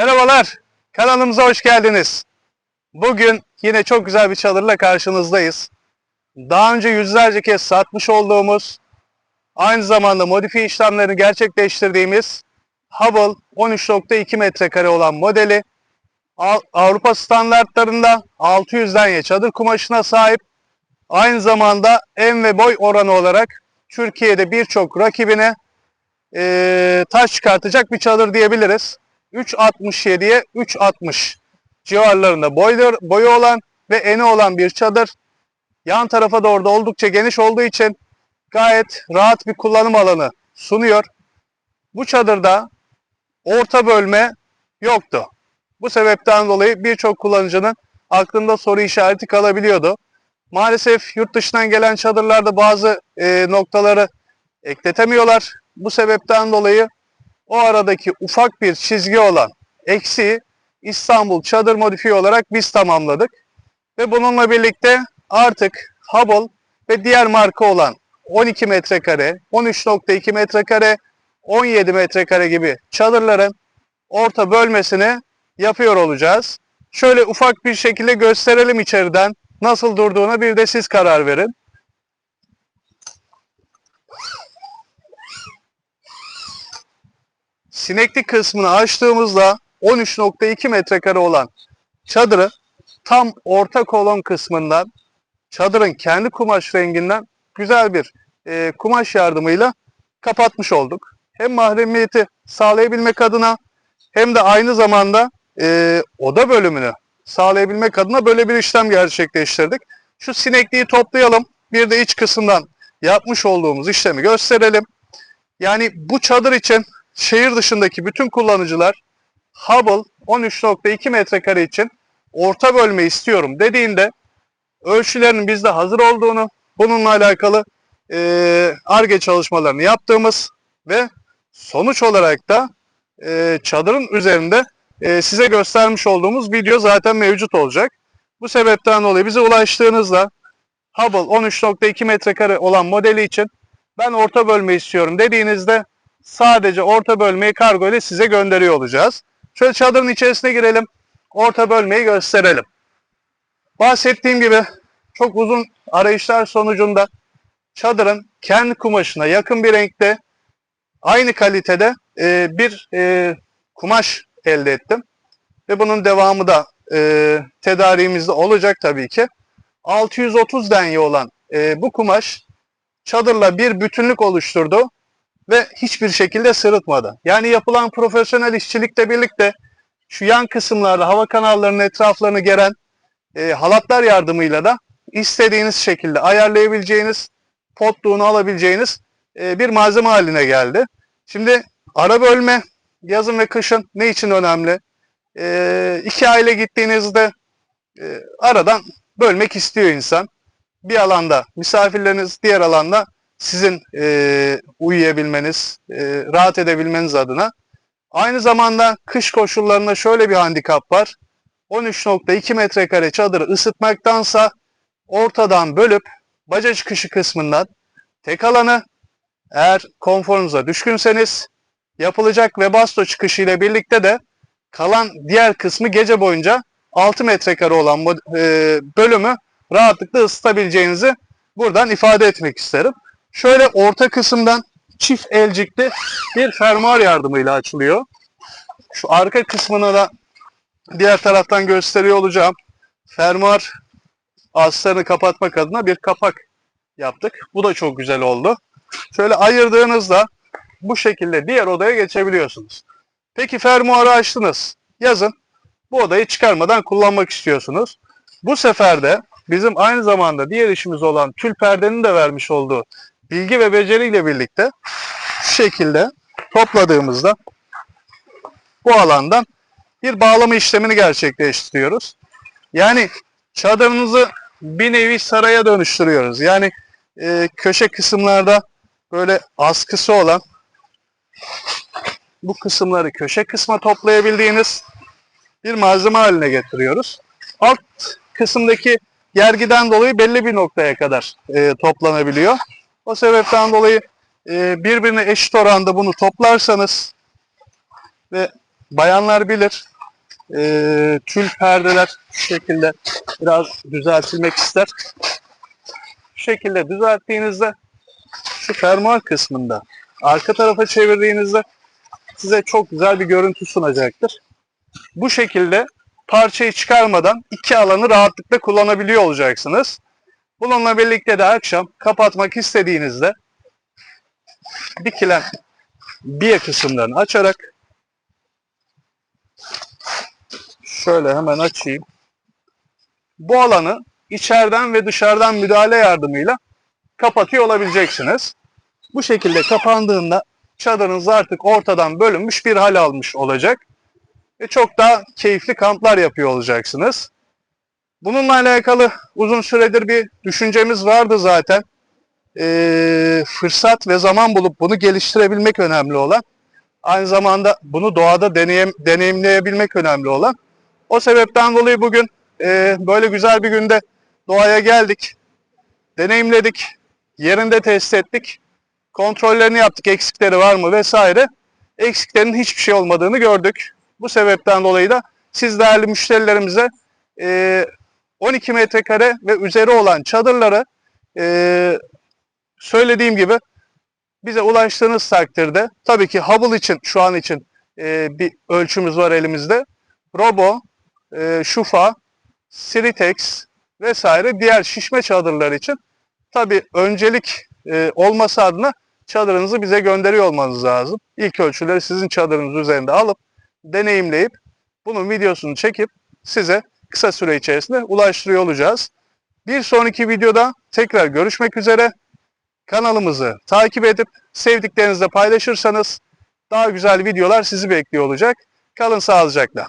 Merhabalar, kanalımıza hoş geldiniz. Bugün yine çok güzel bir çadırla karşınızdayız. Daha önce yüzlerce kez satmış olduğumuz, aynı zamanda modifiye işlemlerini gerçekleştirdiğimiz Hubble 13.2 metrekare olan modeli Av- Avrupa standartlarında 600 denye çadır kumaşına sahip. Aynı zamanda en ve boy oranı olarak Türkiye'de birçok rakibine eee, taş çıkartacak bir çadır diyebiliriz. 3.67'ye 3.60 civarlarında boylu, boyu olan ve eni olan bir çadır. Yan tarafa doğru da oldukça geniş olduğu için gayet rahat bir kullanım alanı sunuyor. Bu çadırda orta bölme yoktu. Bu sebepten dolayı birçok kullanıcının aklında soru işareti kalabiliyordu. Maalesef yurt dışından gelen çadırlarda bazı e, noktaları ekletemiyorlar. Bu sebepten dolayı o aradaki ufak bir çizgi olan eksiği İstanbul çadır modifiye olarak biz tamamladık. Ve bununla birlikte artık Hubble ve diğer marka olan 12 metrekare, 13.2 metrekare, 17 metrekare gibi çadırların orta bölmesini yapıyor olacağız. Şöyle ufak bir şekilde gösterelim içeriden nasıl durduğuna bir de siz karar verin. Sineklik kısmını açtığımızda 13.2 metrekare olan çadırı tam orta kolon kısmından çadırın kendi kumaş renginden güzel bir e, kumaş yardımıyla kapatmış olduk. Hem mahremiyeti sağlayabilmek adına hem de aynı zamanda e, oda bölümünü sağlayabilmek adına böyle bir işlem gerçekleştirdik. Şu sinekliği toplayalım. Bir de iç kısımdan yapmış olduğumuz işlemi gösterelim. Yani bu çadır için şehir dışındaki bütün kullanıcılar Hubble 13.2 metrekare için orta bölme istiyorum dediğinde ölçülerinin bizde hazır olduğunu, bununla alakalı ARGE çalışmalarını yaptığımız ve sonuç olarak da eee, çadırın üzerinde eee, size göstermiş olduğumuz video zaten mevcut olacak. Bu sebepten dolayı bize ulaştığınızda Hubble 13.2 metrekare olan modeli için ben orta bölme istiyorum dediğinizde sadece orta bölmeyi kargo ile size gönderiyor olacağız. Şöyle çadırın içerisine girelim. Orta bölmeyi gösterelim. Bahsettiğim gibi çok uzun arayışlar sonucunda çadırın kendi kumaşına yakın bir renkte aynı kalitede e, bir e, kumaş elde ettim. Ve bunun devamı da e, tedariğimizde olacak tabii ki. 630 denye olan e, bu kumaş çadırla bir bütünlük oluşturdu ve hiçbir şekilde sırıtmadı. Yani yapılan profesyonel işçilikle birlikte şu yan kısımlarda hava kanallarının etraflarını geren e, halatlar yardımıyla da istediğiniz şekilde ayarlayabileceğiniz, potluğunu alabileceğiniz e, bir malzeme haline geldi. Şimdi ara bölme yazın ve kışın ne için önemli? E, iki aile gittiğinizde e, aradan bölmek istiyor insan. Bir alanda misafirleriniz, diğer alanda sizin e, uyuyabilmeniz, e, rahat edebilmeniz adına. Aynı zamanda kış koşullarında şöyle bir handikap var. 13.2 metrekare çadırı ısıtmaktansa ortadan bölüp baca çıkışı kısmından tek alanı eğer konforunuza düşkünseniz yapılacak ve basto çıkışı ile birlikte de kalan diğer kısmı gece boyunca 6 metrekare olan e, bölümü rahatlıkla ısıtabileceğinizi buradan ifade etmek isterim. Şöyle orta kısımdan çift elcikli bir fermuar yardımıyla açılıyor. Şu arka kısmını da diğer taraftan gösteriyor olacağım. Fermuar astarını kapatmak adına bir kapak yaptık. Bu da çok güzel oldu. Şöyle ayırdığınızda bu şekilde diğer odaya geçebiliyorsunuz. Peki fermuarı açtınız. Yazın bu odayı çıkarmadan kullanmak istiyorsunuz. Bu sefer de bizim aynı zamanda diğer işimiz olan tül perdenin de vermiş olduğu bilgi ve beceriyle birlikte şu şekilde topladığımızda bu alandan bir bağlama işlemini gerçekleştiriyoruz. Yani çadırınızı bir nevi saraya dönüştürüyoruz. Yani e, köşe kısımlarda böyle askısı olan bu kısımları köşe kısma toplayabildiğiniz bir malzeme haline getiriyoruz. Alt kısımdaki gergiden dolayı belli bir noktaya kadar e, toplanabiliyor. O sebepten dolayı e, birbirine eşit oranda bunu toplarsanız ve bayanlar bilir. Ee, tül perdeler şu şekilde biraz düzeltilmek ister. Şu şekilde düzelttiğinizde şu fermuar kısmında arka tarafa çevirdiğinizde size çok güzel bir görüntü sunacaktır. Bu şekilde parçayı çıkarmadan iki alanı rahatlıkla kullanabiliyor olacaksınız. Bununla birlikte de akşam kapatmak istediğinizde dikilen biye kısımlarını açarak şöyle hemen açayım. Bu alanı içeriden ve dışarıdan müdahale yardımıyla kapatıyor olabileceksiniz. Bu şekilde kapandığında çadırınız artık ortadan bölünmüş bir hal almış olacak. Ve çok daha keyifli kamplar yapıyor olacaksınız. Bununla alakalı uzun süredir bir düşüncemiz vardı zaten. Ee, fırsat ve zaman bulup bunu geliştirebilmek önemli olan. Aynı zamanda bunu doğada deneyim, deneyimleyebilmek önemli olan. O sebepten dolayı bugün e, böyle güzel bir günde doğaya geldik. Deneyimledik. Yerinde test ettik. Kontrollerini yaptık. Eksikleri var mı vesaire. Eksiklerin hiçbir şey olmadığını gördük. Bu sebepten dolayı da siz değerli müşterilerimize e, 12 metrekare ve üzeri olan çadırları e, söylediğim gibi bize ulaştığınız takdirde tabii ki Hubble için şu an için e, bir ölçümüz var elimizde. Robo, e, Şufa, Siritex vesaire diğer şişme çadırlar için tabii öncelik e, olması adına çadırınızı bize gönderiyor olmanız lazım. İlk ölçüleri sizin çadırınız üzerinde alıp deneyimleyip bunun videosunu çekip size kısa süre içerisinde ulaştırıyor olacağız. Bir sonraki videoda tekrar görüşmek üzere. Kanalımızı takip edip sevdiklerinizle paylaşırsanız daha güzel videolar sizi bekliyor olacak. Kalın sağlıcakla.